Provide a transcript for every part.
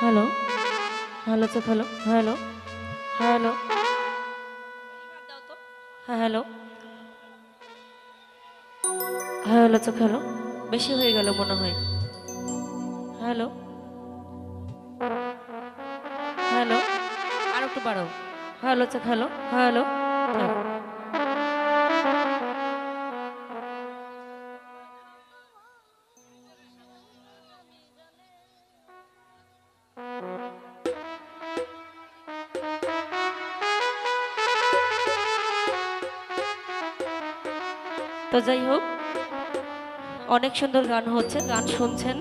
Hello? Hello চোখ hello hello hello. হ্যাঁ hello. Hello চোখ হ্যালো। বেশি হয়ে গেল মনে হয়। হ্যালো। হ্যালো। আর একটু বাড়াও। হ্যালো চোখ হ্যালো হ্যালো। তো যাই হোক, অনেক সুন্দর গান হচ্ছে, গান শুনছেন।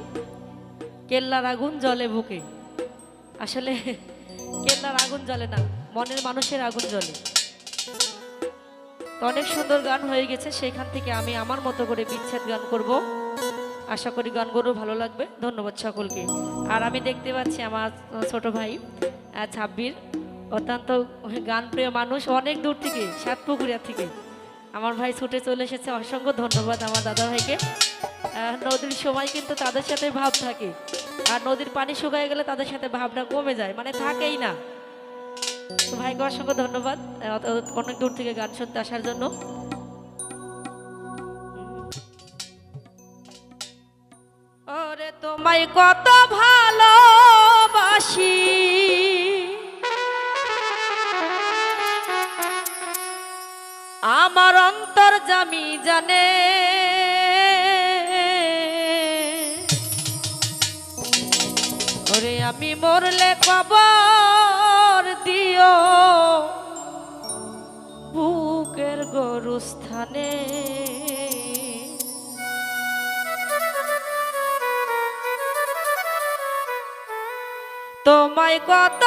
কেল্লার আগুন জলে বুকে। আসলে কেল্লার আগুন জ্বলে না, মনের মানুষের আগুন জ্বলে। তো অনেক সুন্দর গান হয়ে গেছে সেইখান থেকে আমি আমার মতো করে বিচ্ছেদ গান করব। আশা করি গানগুলো ভালো লাগবে। ধন্যবাদ সকলকে। আর আমি দেখতে পাচ্ছি আমার ছোট ভাই ছাব্বির। অত্যন্ত গান প্রিয় মানুষ, অনেক দূর থেকে, সাতপুকুরিয়া থেকে। আমার ভাই ছুটে চলে এসেছে। অসংখ্য ধন্যবাদ আমার দাদা ভাইকে। নদীর সময় কিন্তু তাদের সাথে ভাব থাকে। আর নদীর পানি শুকায় গেলে তাদের সাথে ভাবটা কমে যায়। মানে থাকেই না। তো ভাইকে অসংখ্য ধন্যবাদ। অনেক দূর থেকে গান শুনতে আসার জন্য। ওরে তোমায় কত ভালোবাসি। আমার অন্তর জামি জানে। ওরে আমি মরলে কবর দিও। বুকের গরুস্থানে। তোমায় কত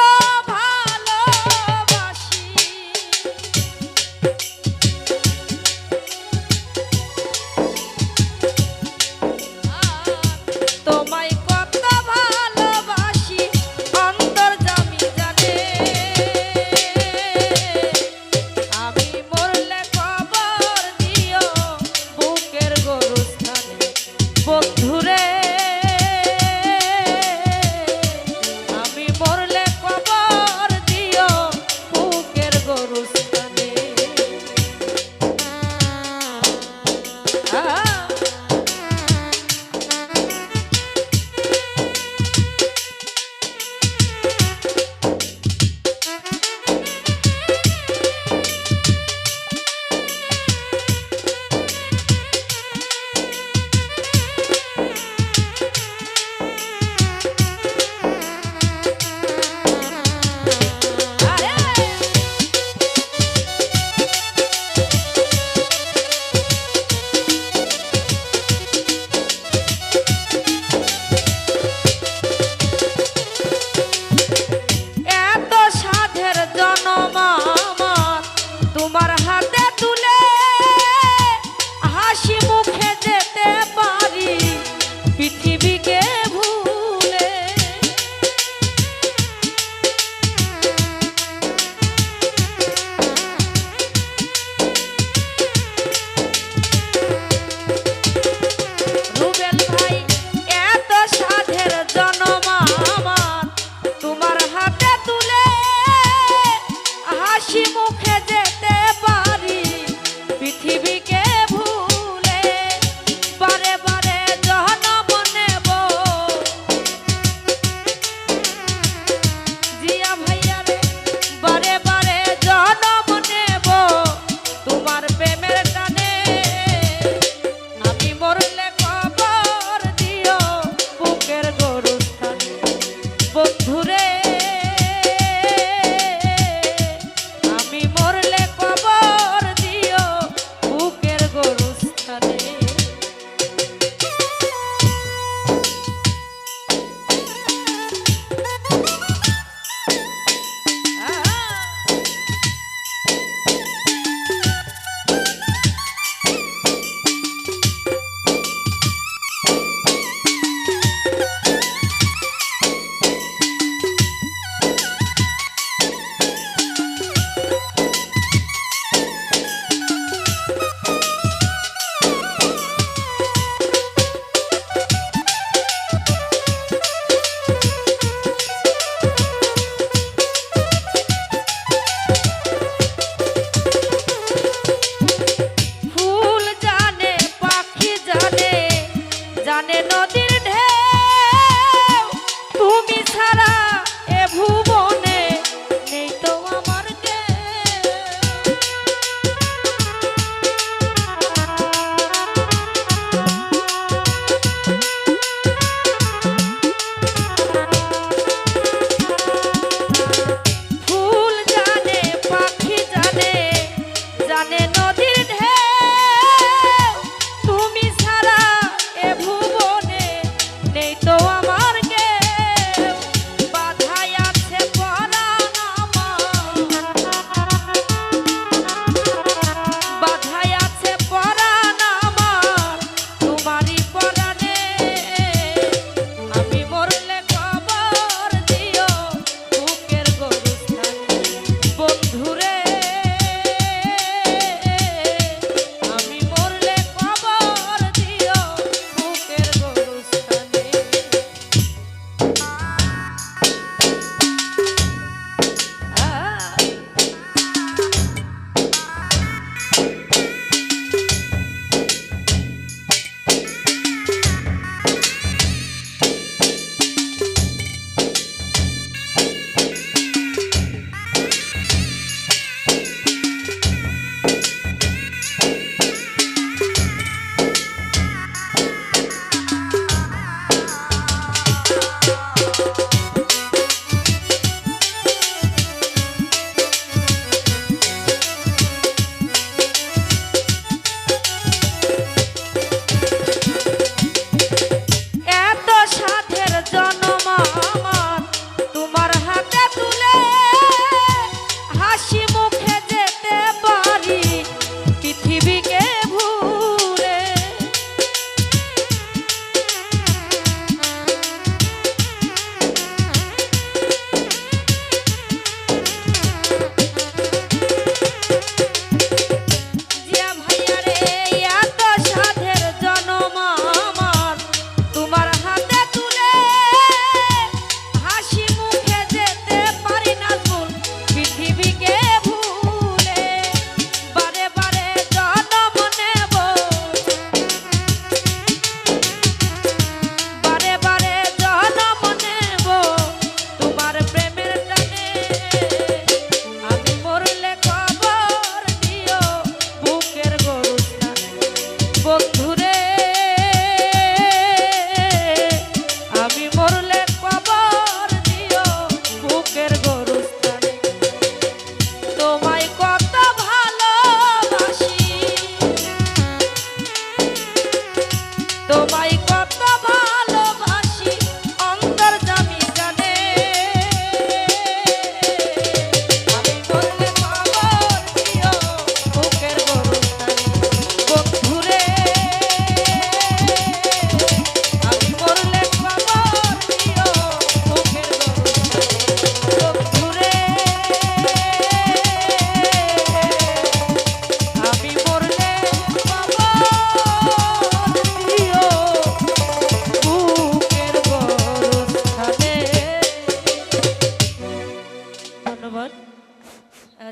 ধন্যবাদ।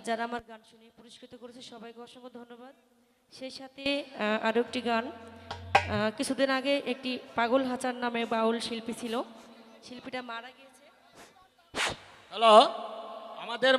যারা আমার গান শুনে পুরস্কৃত করেছে, সবাইকে অসংখ্য ধন্যবাদ। সেই সাথে আরও একটি গান। কিছুদিন আগে একটি পাগল হাচার নামে বাউল শিল্পী ছিল। শিল্পীটা মারা গিয়েছে। হ্যালো, আমাদের